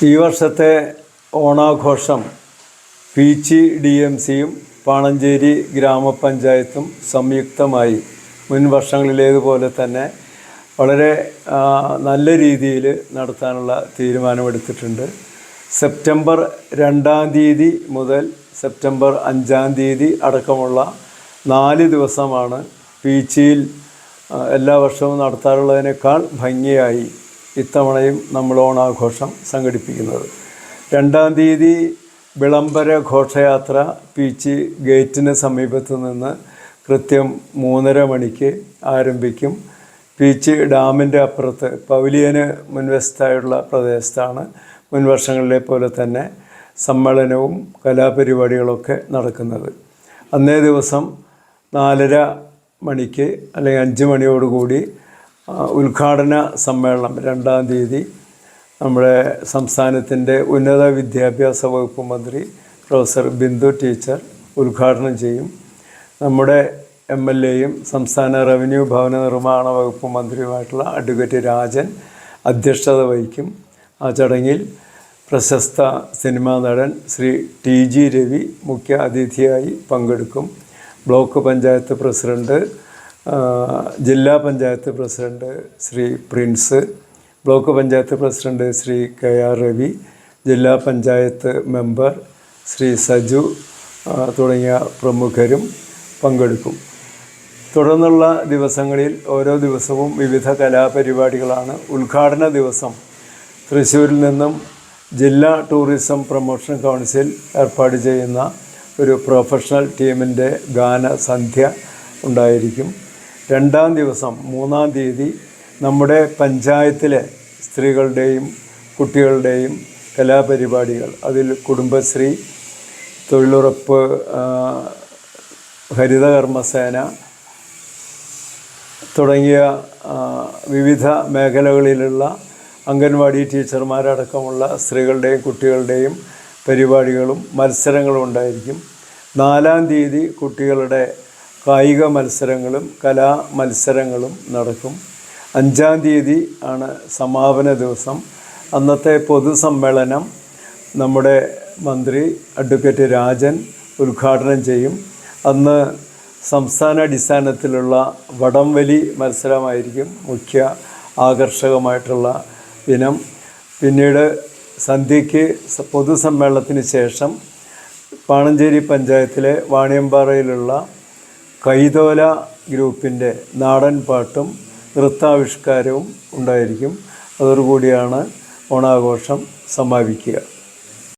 ഈ വർഷത്തെ ഓണാഘോഷം പീച്ചി ഡി എം സിയും പാണഞ്ചേരി ഗ്രാമപഞ്ചായത്തും സംയുക്തമായി മുൻ വർഷങ്ങളിലേതുപോലെ തന്നെ വളരെ നല്ല രീതിയിൽ നടത്താനുള്ള തീരുമാനമെടുത്തിട്ടുണ്ട്. സെപ്റ്റംബർ രണ്ടാം തീയതി മുതൽ സെപ്റ്റംബർ അഞ്ചാം തീയതി അടക്കമുള്ള നാല് ദിവസമാണ് പീച്ചിയിൽ എല്ലാ വർഷവും നടത്താറുള്ളതിനേക്കാൾ ഭംഗിയായി ഇത്തവണയും നമ്മൾ ഓണാഘോഷം സംഘടിപ്പിക്കുന്നത്. രണ്ടാം തീയതി വിളംബര ഘോഷയാത്ര പീച്ച് ഗേറ്റിന് സമീപത്ത് നിന്ന് കൃത്യം മൂന്നര മണിക്ക് ആരംഭിക്കും. പീച്ച് ഡാമിന്റെ അപ്പുറത്ത് പവലിയന് മുൻവശത്തായുള്ള പ്രദേശത്താണ് മുൻവർഷങ്ങളിലെ പോലെ തന്നെ സമ്മേളനവും കലാപരിപാടികളൊക്കെ നടക്കുന്നത്. അന്നേ ദിവസം നാലര മണിക്ക് അല്ലെങ്കിൽ അഞ്ച് മണിയോടുകൂടി ഉദ്ഘാടന സമ്മേളനം രണ്ടാം തീയതി. നമ്മുടെ സംസ്ഥാനത്തിന്റെ ഉന്നത വിദ്യാഭ്യാസ വകുപ്പ് മന്ത്രി പ്രൊഫസർ ബിന്ദു ടീച്ചർ ഉദ്ഘാടനം ചെയ്യും. നമ്മുടെ എം എൽ എയും സംസ്ഥാന റവന്യൂ ഭവന നിർമ്മാണ വകുപ്പ് മന്ത്രിയുമായിട്ടുള്ള അഡ്വക്കേറ്റ് രാജൻ അധ്യക്ഷത വഹിക്കും. ആ ചടങ്ങിൽ പ്രശസ്ത സിനിമാ നടൻ ശ്രീ ടി ജി രവി മുഖ്യ അതിഥിയായി പങ്കെടുക്കും. ബ്ലോക്ക് പഞ്ചായത്ത് പ്രസിഡന്റ് ആ, ജില്ലാ panchayat president Shri Prince block panchayat president Shri K R Ravi ജില്ലാ പഞ്ചായത്ത് മെമ്പർ ശ്രീ സജു തുടങ്ങിയ പ്രമുഖരും പങ്കെടുക്കും. തുടർന്നുള്ള ദിവസങ്ങളിൽ ഓരോ ദിവസവും വിവിധ കലാപരിപാടികളാണ് ഉദ്ഘാടന ദിവസം. തൃശ്ശൂരിൽ നിന്നും ജില്ലാ ടൂറിസം പ്രൊമോഷൻ കൗൺസിൽ ഏർപ്പാട് ചെയ്യുന്ന ഒരു പ്രൊഫഷണൽ ടീമിന്റെ ഗാനസന്ധ്യ ഉണ്ടായിരിക്കും. രണ്ടാം ദിവസം മൂന്നാം തീയതി നമ്മുടെ പഞ്ചായത്തിലെ സ്ത്രീകളുടെയും കുട്ടികളുടെയും കലാപരിപാടികൾ. അതിൽ കുടുംബശ്രീ തൊഴിലുറപ്പ് ഹരിതകർമ്മസേന തുടങ്ങിയ വിവിധ മേഖലകളിലുള്ള അംഗൻവാടി ടീച്ചർമാരടക്കമുള്ള സ്ത്രീകളുടെയും കുട്ടികളുടെയും പരിപാടികളും മത്സരങ്ങളും ഉണ്ടായിരിക്കും. നാലാം തീയതി കുട്ടികളുടെ കായിക മത്സരങ്ങളും കലാ മത്സരങ്ങളും നടക്കും. അഞ്ചാം തീയതി ആണ് സമാപന ദിവസം. അന്നത്തെ പൊതുസമ്മേളനം നമ്മുടെ മന്ത്രി അഡ്വക്കേറ്റ് രാജൻ ഉദ്ഘാടനം ചെയ്യും. അന്ന് സംസ്ഥാന അടിസ്ഥാനത്തിലുള്ള വടംവലി മത്സരമായിരിക്കും മുഖ്യ ആകർഷകമായിട്ടുള്ള ഇനം. പിന്നീട് സന്ധ്യയ്ക്ക് പൊതുസമ്മേളനത്തിന് ശേഷം പാണഞ്ചേരി പഞ്ചായത്തിലെ വാണിയമ്പാറയിലുള്ള കൈതോല ഗ്രൂപ്പിന്റെ നാടൻ പാട്ടും നൃത്താവിഷ്കാരവും ഉണ്ടായിരിക്കും. അതോടുകൂടിയാണ് ഓണാഘോഷം സമാപിക്കുക.